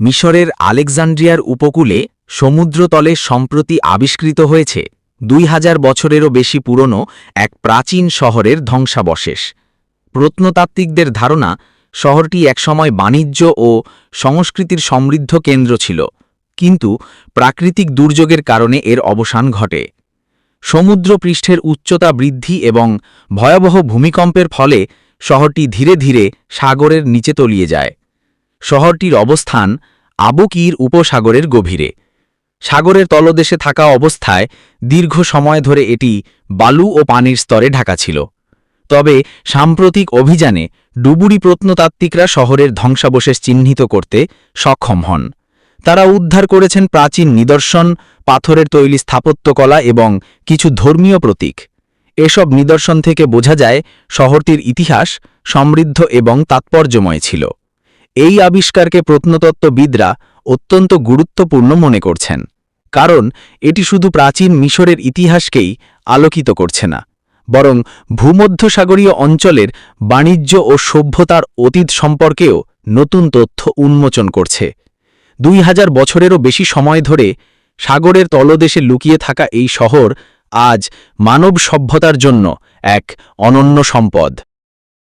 মিশরের আলেকজান্ড্রিয়ার উপকূলে সমুদ্রতলে সম্প্রতি আবিষ্কৃত হয়েছে দুই হাজার বছরেরও বেশি পুরনো এক প্রাচীন শহরের ধ্বংসাবশেষ। প্রত্নতাত্ত্বিকদের ধারণা, শহরটি একসময় বাণিজ্য ও সংস্কৃতির সমৃদ্ধ কেন্দ্র ছিল, কিন্তু প্রাকৃতিক দুর্যোগের কারণে এর অবসান ঘটে। সমুদ্রপৃষ্ঠের উচ্চতা বৃদ্ধি এবং ভয়াবহ ভূমিকম্পের ফলে শহরটি ধীরে ধীরে সাগরের নিচে তলিয়ে যায়। শহরটির অবস্থান আবুকির উপসাগরের গভীরে। সাগরের তলদেশে থাকা অবস্থায় দীর্ঘ সময় ধরে এটি বালু ও পানির স্তরে ঢাকা ছিল। তবে সাম্প্রতিক অভিযানে ডুবুরি প্রত্নতাত্ত্বিকরা শহরের ধ্বংসাবশেষ চিহ্নিত করতে সক্ষম হন। তারা উদ্ধার করেছেন প্রাচীন নিদর্শন, পাথরের তৈরি স্থাপত্যকলা এবং কিছু ধর্মীয় প্রতীক। এসব নিদর্শন থেকে বোঝা যায় শহরটির ইতিহাস সমৃদ্ধ এবং তাৎপর্যময় ছিল। এই আবিষ্কারকে প্রত্নতত্ত্ববিদরা অত্যন্ত গুরুত্বপূর্ণ মনে করছেন, কারণ এটি শুধু প্রাচীন মিশরের ইতিহাসকেই আলোকিত করছে না, বরং ভূমধ্যসাগরীয় অঞ্চলের বাণিজ্য ও সভ্যতার অতীত সম্পর্কেও নতুন তথ্য উন্মোচন করছে। দুই হাজার বছরেরও বেশি সময় ধরে সাগরের তলদেশে লুকিয়ে থাকা এই শহর আজ মানব সভ্যতার জন্য এক অনন্য সম্পদ।